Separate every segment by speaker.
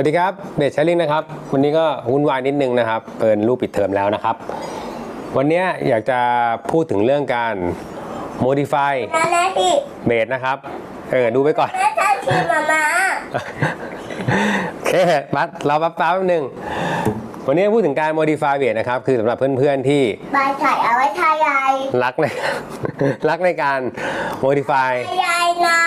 Speaker 1: วัสดีครับเบสชลิงนะครับ วันนี้ก็วุ่นวายนิดนึงนะครับเปิดรูปปิดเทอมแล้วนะครับ วันนี้อยากจะพูดถึงเรื่องการ modify
Speaker 2: นานาที
Speaker 1: เบสนะครับ เออ ดูไปก่อน
Speaker 2: นานาทีมามา
Speaker 1: โอเคบัสเราแป๊บแป๊บนึงวันนี้พูดถึงการ modify เบสนะครับ คือสำหรับเพื่อนๆที่
Speaker 2: บายถ่ายเอาไว้ทายาย
Speaker 1: รักในรักในการ modify
Speaker 2: ทายายนะ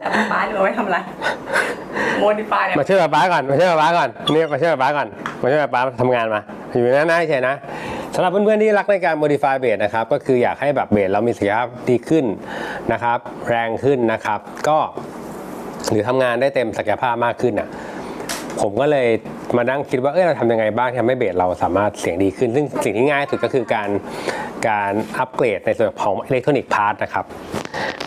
Speaker 3: แต่ป้าดูเอาไว้ทำอะไร โมดิฟายเนี่ย
Speaker 1: มาช่วยป๊าป๊าก่อนมาช่วยป๊าป๊าก่อนนี่มาช่วยป๊าป๊าก่อนมาช่วยป๊าป๊าทำงานมา อยู่น้าหน้าเฉยนะสำหรับเพื่อนๆที่รักในการ modify เบสนะครับก็คืออยากให้แบบเบสเรามีศักยภาพดีขึ้นนะครับ แรงขึ้นนะครับ ก็หรือทำงานได้เต็มศักยภาพมากขึ้นอะผมก็เลยมานั่งคิดว่าเออเราทำยังไงบ้างที่ทำให้เบสเราสามารถเสียงดีขึ้น ซึ่งสิ่งที่ง่ายที่สุดก็คือการการอัปเกรดในส่วนของอิเล็กทรอนิกส์พาร์ทนะครับ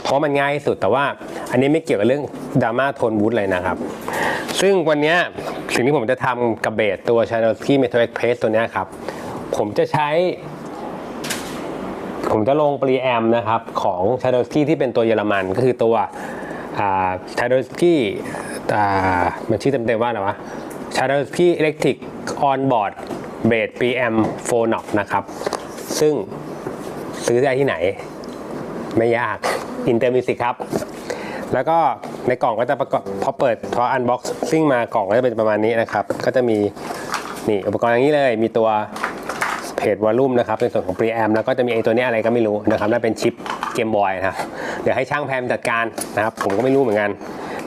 Speaker 1: เพราะมันง่ายที่สุดแต่ว่าอันนี้ไม่เกี่ยวกับเรื่องดราม่าโทนวูดเลยนะครับ ซึ่งวันนี้สิ่งที่ผมจะทำกับเบสตัว c h a n e l s k y Metal Express ตัวนี้ครับ ผมจะใช้ ผมจะลงปรีแอมนะครับ ของ c h a n e l s k y ที่เป็นตัวเยอรมันก็คือตัว c h a n e l s k y มันชื่อเต็มๆว่าอะไรวะ c h a n e l s k y Electric On Board Bass PM Phonox นะครับ ซึ่งซื้อได้ที่ไหน ไม่ยากอินเตอร์มิวสิกครับ แล้วก็ในกล่องก็จะประกอบพอเปิดพออันบ็อกซิ่งมากล่องก็จะเป็นประมาณนี้นะครับ ก็จะมีนี่อุปกรณ์อย่างนี้เลยมีตัวเพจวอลลุ่มนะครับในส่วนของ preamp แล้วก็จะมีไอตัวนี้อะไรก็ไม่รู้นะครับและเป็นชิปเกมบอยนะครับเดี๋ยวให้ช่างแพมจัดการนะครับ ผมก็ไม่รู้เหมือนกัน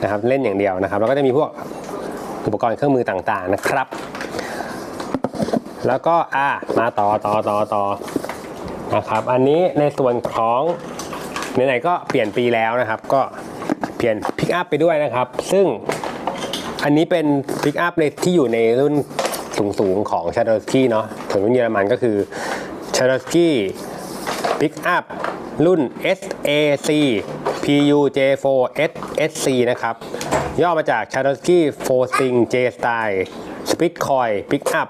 Speaker 1: นะครับ เล่นอย่างเดียวนะครับ แล้วก็จะมีพวกอุปกรณ์เครื่องมือต่างๆนะครับ แล้วก็อ่ามาต่อต่อต่อต่อนะครับ อันนี้ในส่วนของ ไหนๆก็เปลี่ยนปีแล้วนะครับ ก็เปลี่ยนพิกอัพไปด้วยนะครับ ซึ่งอันนี้เป็นพิกอัพในที่อยู่ในรุ่นสูงๆของ c h a d o w s k y เนาะส่วนรุ่นเยอรมันก็คือ c h a d o w s k y Pick Up รุ่น SAC PUJ4 SSC นะครับ ย่อมาจาก c h a d o w s k y Four String J Style Split Coil Pick Up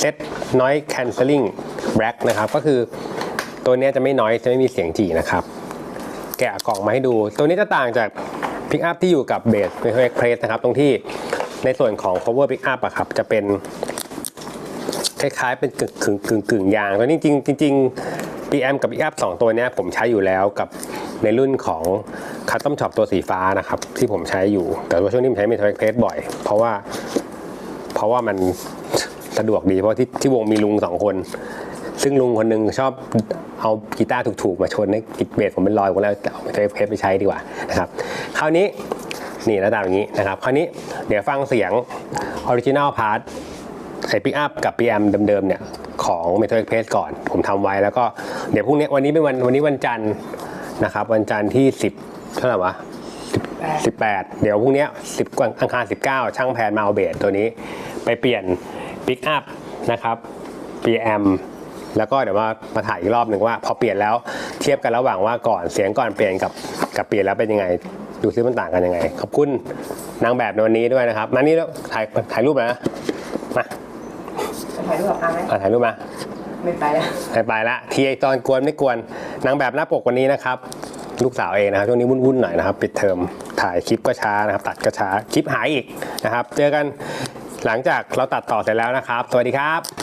Speaker 1: Set Noise Cancelling Rack นะครับ ก็คือตัวนี้จะไม่น้อยจะไม่มีเสียงจีนะครับ แกะกล่องมาให้ดู ตัวนี้จะต่างจาก Pick Up ที่อยู่กับเบส Metal Express นะครับ ตรงที่ในส่วนของ cover Pick Up อะครับ จะเป็นคล้ายๆเป็นกึ่งกึ่งกึ่งกึ่งยางตัวนี้จริงจริงๆ PM กับ Pick Up สองตัวนี้ผมใช้อยู่แล้วกับในรุ่นของ Custom Shop ตัวสีฟ้านะครับ ที่ผมใช้อยู่ แต่ว่าช่วงนี้ผมใช้ Metal Express บ่อย เพราะว่าเพราะว่ามันสะดวกดีเพราะที่ที่วงมีลุงสองคน ซึ่งลุงคนหนึงชอบเอากีตาร์ถูกๆ มาชนให้กิเบสผมเป็นรอยหมดแล้วเอาไปเทปเพไปใช้ดีกว่านะครับ คราวนี้นี่ระดับอย่างนี้นะครับ คราวนี้เดี๋ยวฟังเสียงออริจิน l ลพาร์ทไอพิกอัพกับ PM เดิมๆเนี่ยของ Metal Express ก่อน ผมทำไว้แล้วก็เดี๋ยวพรุ่งนี้วันนี้เป็นวันวันนี้วันจันทร์นะครับ วันจันทร์ที่ 10 เท่าไหร่วะ18 เดี๋ยวพรุ่งนี้10กว่าอังคาร 19 ช่างแพนมาเอาเบสตัวนี้ ไปเปลี่ยนปิกอัพนะครับ PM แล้วก็เดี๋ยวมามาถ่ายอีกรอบหนึ่งว่า พอเปลี่ยนแล้วเทียบกันระหว่างว่าก่อนเสียงก่อนเปลี่ยนกับกับเปลี่ยนแล้วเป็นยังไงดูซิมันต่างกันยังไง ขอบคุณนางแบบในวันนี้ด้วยนะครับมานี่แล้วถ่ายถ่ายรูปนะมา
Speaker 3: จะถ่ายรูปกับป้าไหม
Speaker 1: อะถ่ายรูปมา
Speaker 3: ไม่ไปแล้ว
Speaker 1: ไปไปละทีไอตอนกวนไม่กวนนางแบบหน้าปกวันนี้นะครับ ลูกสาวเองนะครับช่วงนี้วุ่นๆหน่อยนะครับปิดเทอมถ่ายคลิปก็ช้านะครับ ตัดก็ช้าคลิปหายอีกนะครับ เจอกันหลังจากเราตัดต่อเสร็จแล้วนะครับ สวัสดีครับ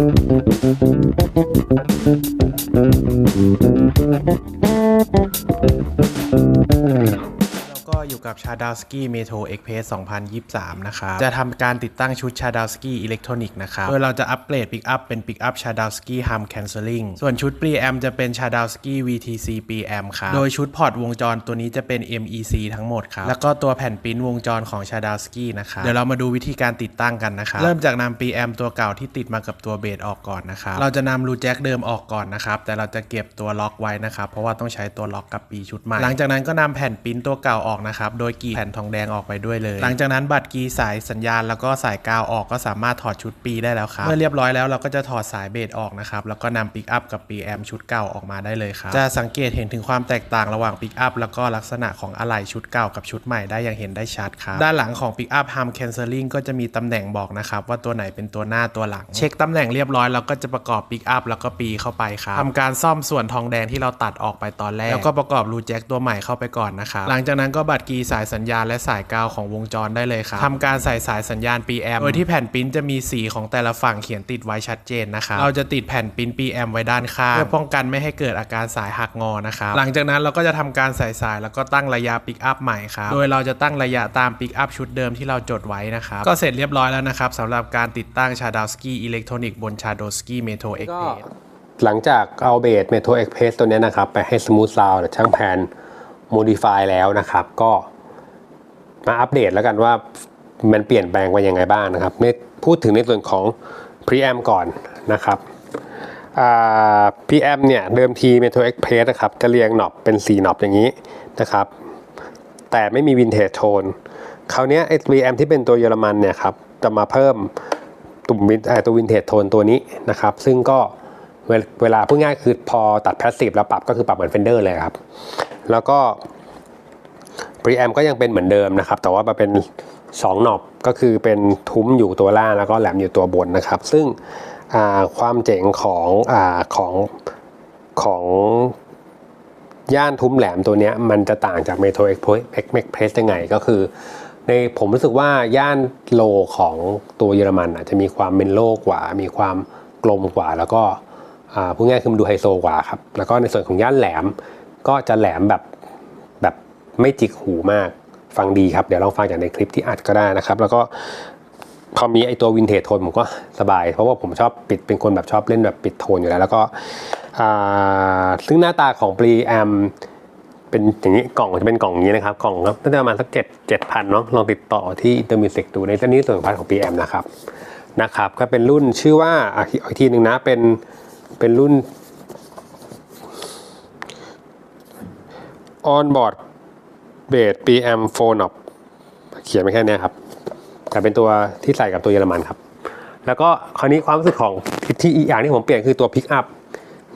Speaker 4: เราก็ อยู่อยู่กับ Chadowski Metro Express 2023 นะครับ จะทำการติดตั้งชุด Chadowski Electronic นะครับ โดยเราจะอัปเกรด Pickup เป็น Pickup Chadowski Hum Cancelling ส่วนชุด Preamp จะเป็น Chadowski VTC Preamp ครับ โดยชุดพอร์ตวงจรตัวนี้จะเป็น MEC ทั้งหมดครับ แล้วก็ตัวแผ่นปิ้นวงจรของ Chadowski นะครับ เดี๋ยวเรามาดูวิธีการติดตั้งกันนะครับ เริ่มจากนำ Preamp ตัวเก่าที่ติดมากับตัวเบสออกก่อนนะครับ เราจะนำรูแจ็คเดิมออกก่อนนะครับ แต่เราจะเก็บตัวล็อกไว้นะครับ เพราะว่าต้องใช้ตัวล็อกกับปีชุดใหม่ หลังจากนั้นก็นำแผ่นปิ้นตัวเก่าออกนะครับ โดยกรีดแผ่นทองแดงออกไปด้วยเลย หลังจากนั้นบัตรกรีสายสัญญาณแล้วก็สายกาวออกก็สามารถถอดชุดปีได้แล้วครับ เมื่อเรียบร้อยแล้วเราก็จะถอดสายเบสออกนะครับ แล้วก็นำปิกอัพกับปีแอมชุดเก่าออกมาได้เลยครับ จะสังเกตเห็นถึงความแตกต่างระหว่างปิกอัพแล้วก็ลักษณะของอะไหล่ชุดเก่ากับชุดใหม่ได้อย่างเห็นได้ชัดครับ ด้านหลังของปิกอัพ Hum Cancelling ก็จะมีตำแหน่งบอกนะครับว่าตัวไหนเป็นตัวหน้าตัวหลัง เช็คตำแหน่งเรียบร้อยเราก็จะประกอบปิกอัพแล้วก็ปีเข้าไปครับทำการซ่อมส่วนทองแดงที่เราตัดออกไปตอนแรกแล้วก็ประกอบรูแจ็คตัวใหม่เข้าไปก่อนนะครับหลังจากนั้นก็บัดกรีสายสัญญาณและสายกาวของวงจรได้เลยครับทำการใส่สายสัญญาณ PM โดยที่แผ่นปริ้นจะมีสีของแต่ละฝั่งเขียนติดไว้ชัดเจนนะครับเราจะติดแผ่นปริ้น PM ไว้ด้านข้างเพื่อป้องกันไม่ให้เกิดอาการสายหักงอนะครับหลังจากนั้นเราก็จะทำการใส่สายแล้วก็ตั้งระยะปิกอัพใหม่ครับโดยเราจะตั้งระยะตามปิกอัพชุดเดิมที่เราจดไว้นะครับก็เสร็จเรียบร้อยแล้วนะครับสำหรับการติดตั้ง Chadowski Electronic บน Chadowski Metro
Speaker 1: ก็
Speaker 4: Express
Speaker 1: หลังจากเอาเบสเมโทรเอ็กเพรสตัวเนี้ยนะครับไปให้สมูทซาวด์ช่างแพน โมดิฟายแล้วนะครับ ก็มาอัปเดตแล้วกันว่ามันเปลี่ยนแปลงไปยังไงบ้างนะครับไม่พูดถึงในส่วนของ Preamp ก่อนนะครับ Preamp เนี่ยเดิมที Metro Express นะครับจะเรียงหนอบเป็น4หนอบอย่างนี้นะครับ แต่ไม่มีวินเทจโทนคราวนี้ไอ้ Preamp ที่เป็นตัวเยอรมันเนี่ยครับจะมาเพิ่มตุ่มวินตัววินเทจโทนตัวนี้นะครับ ซึ่งก็เวลเวลาพูดง่ายคือพอตัดแพสซีฟแล้วปรับก็คือปรับเหมือนเฟนเดอร์เลยครับ แล้วก็ preamp ก็ยังเป็นเหมือนเดิมนะครับ แต่ว่ามาเป็น2หนอบก็คือเป็นทุ้มอยู่ตัวล่างแล้วก็แหลมอยู่ตัวบนนะครับ ซึ่งความเจ๋งของอของของย่านทุ้มแหลมตัวนี้มันจะต่างจาก Metro Express ยังไงก็คือในผมรู้สึกว่าย่านโลของตัวเยอรมันอาจจะมีความเป็นโลกว่า มีความกลมกว่า แล้วก็พูดง่ายคือมันดูไฮโซกว่าครับแล้วก็ในส่วนของย่านแหลม ก็จะแหลมแบบแบบไม่จิกหูมากฟังดีครับ เดี๋ยวลองฟังจากในคลิปที่อัดก็ได้นะครับ แล้วก็พอมีไอตัววินเทจโทนผมก็สบาย เพราะว่าผมชอบปิดเป็นคนแบบชอบเล่นแบบปิดโทนอยู่แล้ว แล้วก็ซึ่งหน้าตาของปรีแอมเป็นอย่างนี้กล่องจะเป็นกล่องนี้นะครับ กล่องครับน่าจะประมาณสักเจ็ดเจ็ดพันเนาะลองติดต่อที่อินเตอร์มิวสิกดูในตัวนี้ส่วนของพันของ PM นะครับนะครับ ก็เป็นรุ่นชื่อว่าอีกอีกทีหนึ่งนะเป็นเป็นรุ่น on board base PM phone up เขียนไปแค่นี้ครับ แต่เป็นตัวที่ใส่กับตัวเยอรมันครับ แล้วก็คราวนี้ความรู้สึกของที่อีกอย่างที่ผมเปลี่ยนคือตัว pick up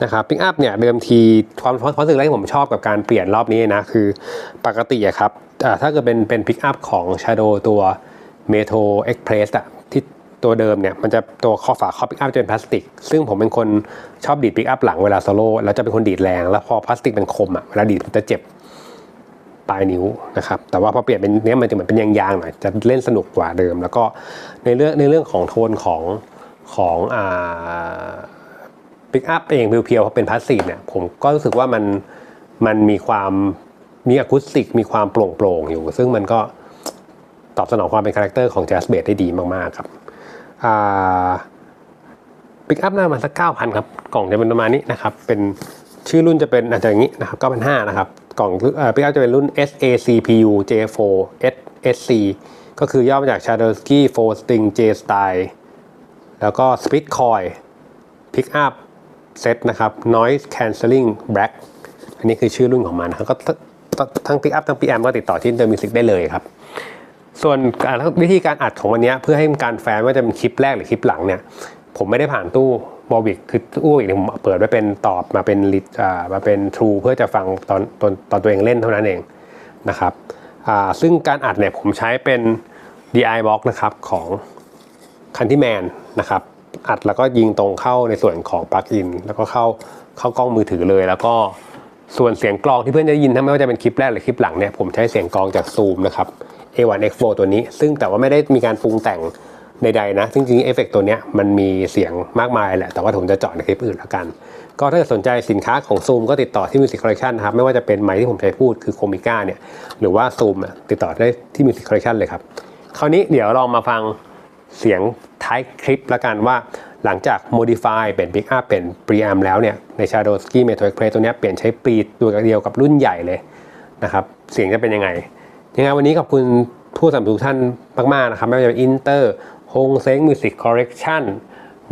Speaker 1: นะครับ pick up เนี่ยเดิมทีความความรู้สึกแรกที่ผมชอบกับการเปลี่ยนรอบนี้นะ คือปกติอะครับถ้าเกิดเป็นเป็น pick up ของ Shadow ตัว Metro Express อะ ตัวเดิมเนี่ยมันจะตัวข้อฝาข้อ pick up จะเป็นพลาสติก ซึ่งผมเป็นคนชอบดีด pick up หลังเวลาโซโล่แล้วจะเป็นคนดีดแรง แล้วพอพลาสติกเป็นคมอะเวลาดีดมันจะเจ็บปลายนิ้วนะครับแต่ว่าพอเปลี่ยนเป็นเนี้ยมันจะเหมือนเป็นยางๆหน่อยจะเล่นสนุกกว่าเดิม แล้วก็ในเรื่องในเรื่องของโทนของของอ่าปิกอัพเองเพียวๆเพราะเป็นพลาสซีฟเนี่ยผมก็รู้สึกว่ามันมันมีความมีอะคูสติกมีความโปร่งๆอยู่ ซึ่งมันก็ตอบสนองความเป็นคาแรคเตอร์ของแจ๊สเบสได้ดีมากๆครับ ปิกอัพหน้ามันสักเก้าพันครับกล่องจะเป็นประมาณนี้นะครับเป็นชื่อรุ่นจะเป็นอาจจะอย่างนี้นะครับเก้าพันห้านะครับกล่องปิกอัพจะเป็นรุ่น SACPU J4 SSC ก็คือย่อมาจาก Shadowski 4 String J Style แล้วก็ Split Coil Pick Up Set นะครับ Noise Cancelling Black อันนี้คือชื่อรุ่นของมันนะครับก็ทั้งทั้ง Pick Up ทั้ง PM ก็ติดต่อที่ Inter Music ได้เลยครับ ส่วนวิธีการอัดของวันนี้เพื่อให้การแฟนว่าจะเป็นคลิปแรกหรือคลิปหลังเนี่ยผมไม่ได้ผ่านตู้บอวิกคือตู้อีกผมเปิดไว้เป็นตอบมาเป็นลิอ่ามาเป็นทรูเพื่อจะฟังตอนตอนตอนตัวเองเล่นเท่านั้นเองนะครับอ่าซึ่งการอัดเนี่ยผมใช้เป็น DI box นะครับของคันที่แมนนะครับอัดแล้วก็ยิงตรงเข้าในส่วนของปลั๊กอินแล้วก็เข้าเข้ากล้องมือถือเลย แล้วก็ส่วนเสียงกรองที่เพื่อนจะยินถ้าไม่ว่าจะเป็นคลิปแรกหรือคลิปหลังเนี่ยผมใช้เสียงกรองจากซูมนะครับ A1X4 ตัวนี้ ซึ่งแต่ว่าไม่ได้มีการปรุงแต่งใดๆนะ ซึ่งจริงๆเอฟเฟกตัวเนี้ยมันมีเสียงมากมายแหละ แต่ว่าผมจะเจาะในคลิปอื่นแล้วกัน ก็ถ้าเกิดสนใจสินค้าของซูมก็ติดต่อที่ Music Collection นะครับ ไม่ว่าจะเป็นไมค์ที่ผมใช้พูดคือโคมิก้าเนี่ย หรือว่าซูมติดต่อได้ที่ Music Collection เลยครับ คราวนี้เดี๋ยวลองมาฟังเสียงท้ายคลิปละกันว่าหลังจาก modify เป็น pick up เป็น preamp แล้วเนี่ย ใน Shadowski Metro Express ตัวนี้เปลี่ยนใช้ปรีตัวเดียวกับรุ่นใหญ่เลยนะครับ เสียงจะเป็นยังไง ยังไงวันนี้ขอบคุณผู้สนับสนุนทุกท่านมากๆนะครับไม่ว่าจะเป็น Inter Hong Seng Music Correction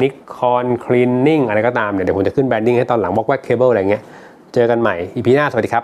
Speaker 1: Nikon Cleaning อะไรก็ตามเนี่ยเดี๋ยวผมจะขึ้นแบรนดิ้งให้ตอนหลังบล็อกแวกเคเบิลอะไรเงี้ย เจอกันใหม่อีพีหน้า สวัสดีครับ